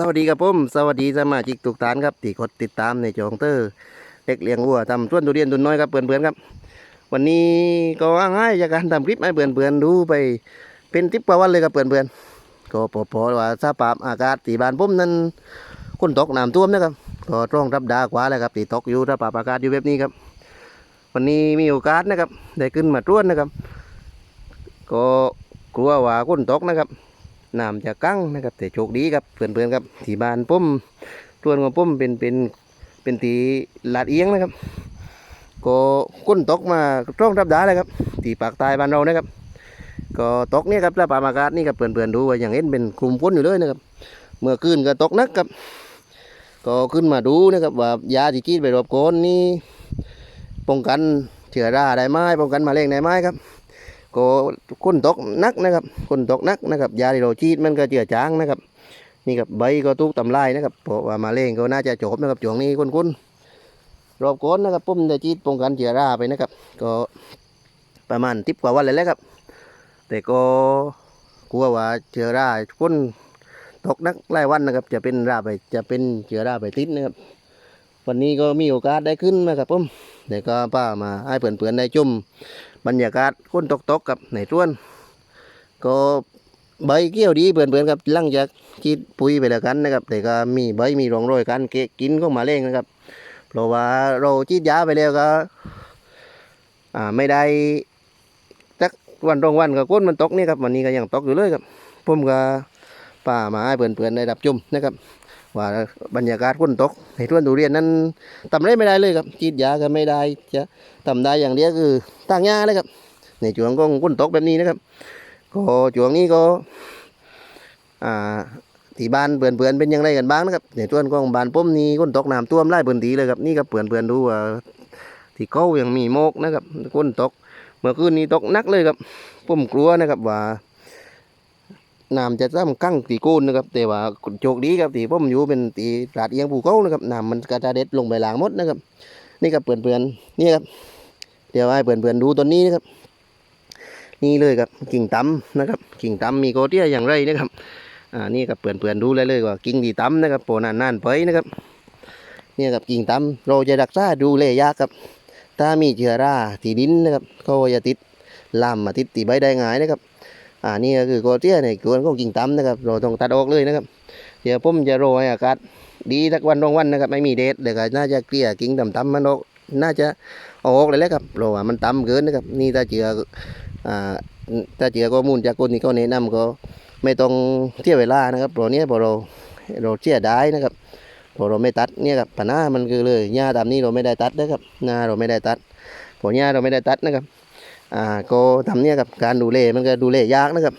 สวัสดีครับผมสวัสดีสมาชิกทุกท่านครับที่กดติดตามในจองเตอร์เด็กเลี้ยงวัวทำสวนทุเรียนตุนน้อยครับเพื่อนๆครับ วันนี้ก็ว่าง่ายจากการทำคลิปให้เพื่อนๆดูไปเป็นทิปกว่าวันเลยครับเพื่อนๆก็พอๆว่าสภาพอากาศที่บ้านผมนั้นคนตกน้ำท่วมนะครับก็ต้องรับดากว่าแล้วครับที่ตกอยู่สภาพอากาศอยู่แบบนี้ครับ วันนี้มีโอกาสนะครับได้ขึ้นมาตรวจนะครับ ก็กลัวว่าคนตกนะครับ น้ำจะกั้งนะครับ แต่โชคดีครับเพื่อนๆครับที่บ้านผมส่วนของผมเป็นเป็นเป็นตีลาดเอียงนะครับ ก็ก้นตกมาตร่องทับดาเลยครับที่ปากตายบ้านเรานะครับ ก็ตกเนี่ยครับแล้วปามากาศนี่ครับเพื่อนๆดูว่าอย่างเห็นเป็นกลุ่มฝนอยู่เลยนะครับ เมื่อคืนก็ตกนักครับ ก็ขึ้นมาดูนะครับว่ายาที่กินไปรอบโคนนี่ป้องกันเชื้อราได้ไหมป้องกันมะเร็งได้ไหมครับ ก็คนตกนักนะครับคนตกนักนะครับยาที่เราฉีดมันก็เจือจางนะครับนี่ครับใบก็ทุกทำลายนะครับเพราะว่ามาเร่งก็น่าจะจบนะครับช่วงนี้คนคุณรอบก้นนะครับผมได้ฉีดป้องกันเชื้อราไปนะครับ ก็ประมาณทิปกว่าวันเลยแหละครับ แต่ก็กลัวว่าเชื้อราคนตกนักหลายวันนะครับ จะเป็นราไปจะเป็นเชื้อราไปติดนะครับ วันนี้ก็มีโอกาสได้ขึ้นนะครับผมเดี๋ยวก็ป้ามาให้เพื่อนๆได้จุ่มบรรยากาศคนตกตกกับในต้วน ก็ใบเกี้ยวดีเปื่อนๆครับหลังจากฉีดปุ๋ยไปแล้วกันนะครับแต่ก็มีใบมีรองรอยการเกะกินของมาเล้งนะครับ เพราะว่าเราฉีดยาไปแล้วก็อ่าไม่ได้สักวันตรงวันก็ก้นมันตกนี่ครับวันนี้ก็ยังตกอยู่เลยครับผมก็ป่ามาให้เพื่อนๆได้รับชมนะครับ ว่าบรรยากาศคนตกในต้วนทุเรียนนั้นทำอะไรไม่ได้เลยครับฉีดยาก็ไม่ได้จะทำได้อย่างเดียวคือตั้งหญ้าเลยครับ ในช่วงของฝนตกแบบนี้นะครับ ก็ช่วงนี้ก็อ่าที่บ้านเปื่อนเปื่อนเป็นยังไงกันบ้างนะครับในส่วนของบ้านผมนี่ฝนตกน้ำท่วมไล่พื้นที่เลยครับนี่ครับเปื่อนเปื่อนดูว่าที่เขายังมีโมกนะครับฝนตกเมื่อคืนนี้ตกนักเลยครับผมกลัวนะครับว่า น้ำจะซ้ำกั้งตีโกนนะครับแต่ว่าโชคดีครับที่ผมอยู่เป็นตีลาดเอียงภูเขานะครับน้ำมันกระจายเด็ดลงไปหลางมดนะครับ นี่ครับเปื่อนเปื่อนๆนี่ครับเดี๋ยวให้เพื่อนๆดูต้นนี้นะครับ นี่เลยครับกิ่งตำนะครับกิ่งตำมีโกเตี้ยอย่างไรนะครับอ่านี่ครับเพื่อนๆดูเลยเลยว่ากิ่งที่ตำนะครับโปนานๆไปนะครับเนี่ยครับกิ่งตำเราจะรักษาดูแลยากครับถ้ามีเชื้อราที่ดินนะครับก็จะติดลามมาติดตีใบได้ง่ายนะครับ อ่านี่ก็คือโกเตี้ยในส่วนของกิ่งตำนะครับเราต้องตัดออกเลยนะครับ เดี๋ยวผมจะโรยอากาศดีสักวันรองวันนะครับ ไม่มีเดทเดี๋ยวก็น่าจะเกลี่ยกิ่งตำๆมันออกน่าจะออกเลยแหละครับเพราะว่ามันต่ำเกินนะครับ นี่ถ้าเจืออ่าถ้าเจือข้อมูลจากคนที่เขาแนะนำก็ไม่ต้องเที่ยวเวลานะครับเพราะเนี้ยพอเราเราเชื่อได้นะครับพอเราไม่ตัดเนี่ยครับปัญหามันคือเลยหญ้าตามนี้เราไม่ได้ตัดนะครับหญ้าเราไม่ได้ตัดพอหญ้าเราไม่ได้ตัดนะครับ อ่าก็ทำเนี่ยครับการดูแลมันก็ดูแลยากนะครับ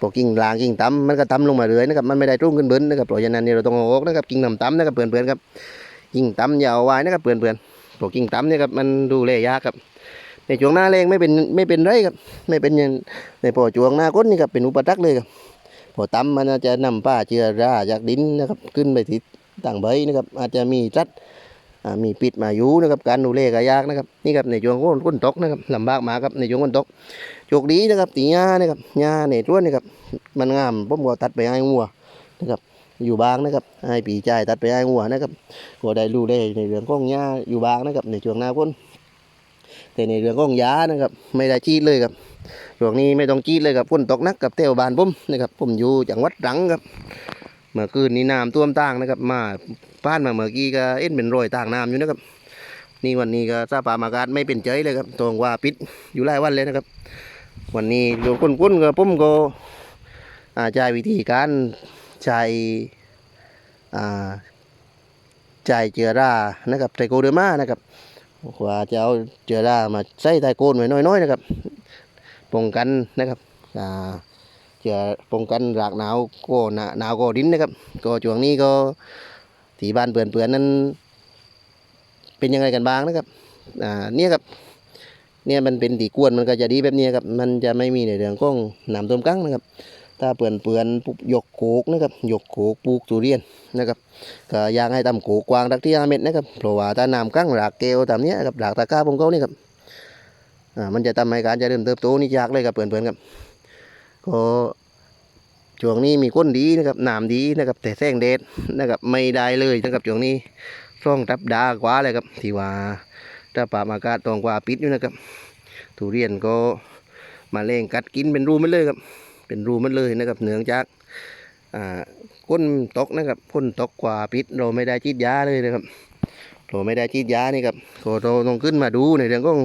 พอกิ่งลางกิ่งต่ำมันก็ต่ำลงมาเรื่อยนะครับมันไม่ได้รุ่งขึ้นเบิ้นนะครับเพราะฉะนั้นเนี่ยเราต้องออกนะครับกิ่งต่ำๆนะครับเพื่อนๆครับกิ่งต่ำอย่าเอาไว้นะครับเพื่อนๆพวกกิ่งต่ำเนี่ยครับมันดูแลยากครับในช่วงหน้าแรงไม่เป็นไม่เป็นไรครับไม่เป็นย่างในพอช่วงหน้าก้นนี่ครับเป็นอุปสรรคเลยครับพอต่ำมันจะนำป้าเชื้อราจากดินนะครับขึ้นไปที่ต่างใบนะครับอาจจะมีจัด มีปิดมาอยู่นะครับการดูแลก็ยากนะครับนี่ครับในช่วงก้นตกนะครับลำบากมากครับในช่วงก้นตกโชคดีนะครับตีหญ้านะครับหญ้าในต้นนี่ครับมันงามผมก็ตัดไปให้งัวนะครับอยู่บางนะครับให้ปีใจายตัดไปให้งัวนะครับก็ได้รู้ได้ในเรื่องของยาอยู่บ้างนะครับในช่วงหน้าฝนแต่ในเรื่องของยานะครับ ไม่ได้ชีดเลยครับช่วงนี้ไม่ต้องชีดเลยครับฝนตกนักกับเตวบานผมนะครับผมอยู่จังหวัดตรังครับเมื่อคืนนี้น้ำท่วมต่างนะครับ มา ผ่านมาเมื่อกี้ก็เอ็นเป็นรอยต่างน้ำอยู่นะครับ นี่วันนี้ก็สภาพอากาศไม่เป็นใจเลยครับตรงว่าปิดอยู่หลายวันเลยนะครับ วันนี้โยคนกุ้นๆก็ผมก็อาใช้วิธีการใช้อ่าจ่ายเจือรานะครับไตโกเดอร์มานะครับกว่าจะเอาเจือรามาใส่ไตโกนไว้น้อยๆนะครับป้องกันนะครับอ่าเจือป้องกันรากหนาวก็หนาหนาวก็ดินนะครับ ก็ช่วงนี้ก็ ที่บ้านเปื่อนๆนั้น เป็นยังไงกันบ้างนะครับ อ่าเนี่ยครับ เนี่ยมันเป็นตีกวนมันก็จะดีแบบนี้ครับ มันจะไม่มีในเรื่องของน้ำต้มกังนะครับ ถ้าเปื่อนเปื่อนปุ๊บยกโขกนะครับยกโขกปลูกทุเรียนนะครับก็อยากให้ทำโขกวางรักที่ห้าเมตรนะครับเพราะว่าถ้าน้ำกั้งรากเกลตามเนี้ยครับรากตะก้าผมเขานี่ครับอ่ามันจะทำให้การเจริญเติบโตนี่ยากเลยครับเพื่อนๆครับก็ ช่วงนี้มีก้นดีนะครับน้ำดีนะครับ แต่แสงแดดนะครับไม่ได้เลยนะครับช่วงนี้ร่องทับดากว่าเลยครับที่ว่าถ้าป่ามอากาศตรงกว่าปิดอยู่นะครับทุเรียนก็มาเล่งกัดกินเป็นรูมันเลยครับ เป็นรูมันเลยนะครับเนื่องจากอ่าก้นตกนะครับก้นตกกว่าปิดเราไม่ได้ฉีดยาเลยนะครับเราไม่ได้ฉีดยานี่ครับก็เราต้องขึ้นมาดูในเรื่องของ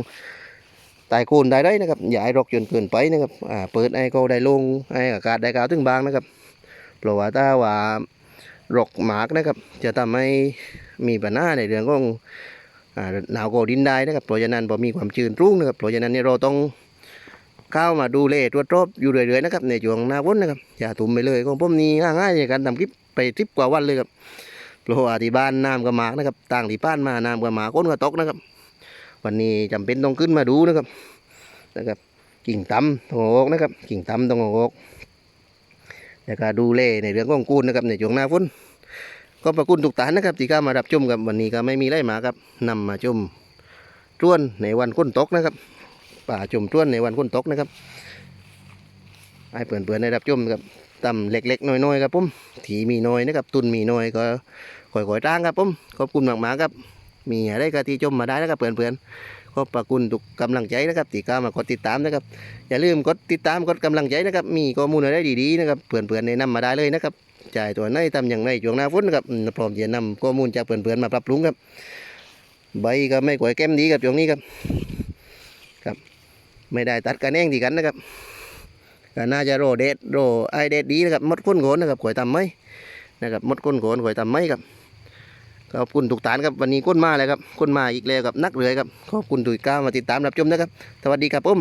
ตายโคนได้ได้นะครับอย่าให้รกจนเกินไปนะครับอ่าเปิดไอ้ก็ได้ลงไอ้อากาศได้กาวถึงบางนะครับเพราะว่าถ้าว่ารกหมากนะครับ จะทำให้มีปัญหาในเรื่องของอ่าหนาวโกดินได้นะครับเพราะฉะนั้นพอมีความชื้นรุ่งนะครับเพราะฉะนั้นเนี่ยเราต้องเข้ามาดูแลตรวจสอบอยู่เรื่อยๆนะครับในช่วงหน้าฝนนะครับอย่าทุ่มไปเลยของผมนี่ง่ายๆในการทำคลิปไปทริปกว่าวันเลยครับเพราะว่าที่บ้านน้ำก็หมากนะครับต่างที่บ้านมาน้ำก็หมากก้นก็ตกนะครับ วันนี้จำเป็นต้องขึ้นมาดูนะครับนะครับกิ่งตำต้องอาออกนะครับ กิ่งตำต้องอาออกแล้วก็ดูแลในเรื่องของกูนนะครับในช่วงหน้าฝนก็ประคุณทุกท่านนะครับที่เข้ามารับชมกับวันนี้ก็ไม่มีไรหมาครับนำมาชมจ้วนในวันก้นตกนะครับ ป่าชมจ้วนในวันก้นตกนะครับให้เพื่อนๆได้รับชมครับตำเล็กๆน้อยๆครับผมถีมีน้อยนะครับ ตุนมีน้อยก็ค่อยๆจ้างครับผมขอบคุณมากๆครับ มีอะไรก็ที่ชมมาได้นะครับเพื่อนๆขอบพระคุณทุกกำลังใจนะครับที่เข้ามากดติดตามนะครับ อย่าลืมกดติดตามกดกำลังใจนะครับ มีข้อมูลอะไรดีๆนะครับเพื่อนๆแนะนำมาได้เลยนะครับจ่ายตัวไหนทำอย่างไรช่วงหน้าฝนนะครับพร้อมจะนำข้อมูลจากเพื่อนๆมาปรับปรุงครับ ใบก็ไม่กวยแก้มดีครับช่วงนี้ครับครับ ไม่ได้ตัดกันแองดีกันนะครับก็น่าจะโรเดดโรไอเดดดีนะครับมดก้นโขนนะครับกวยทำไหมนะครับมดก้นโขนกวยทำไหมครับ ขอบคุณทุกฐานครับวันนี้ก้นมาเลยครับก้นมาอีกแล้วครับนักเรือครับขอบคุณทุกก้ามาติดตามรับชมนะครับสวัสดีครับผม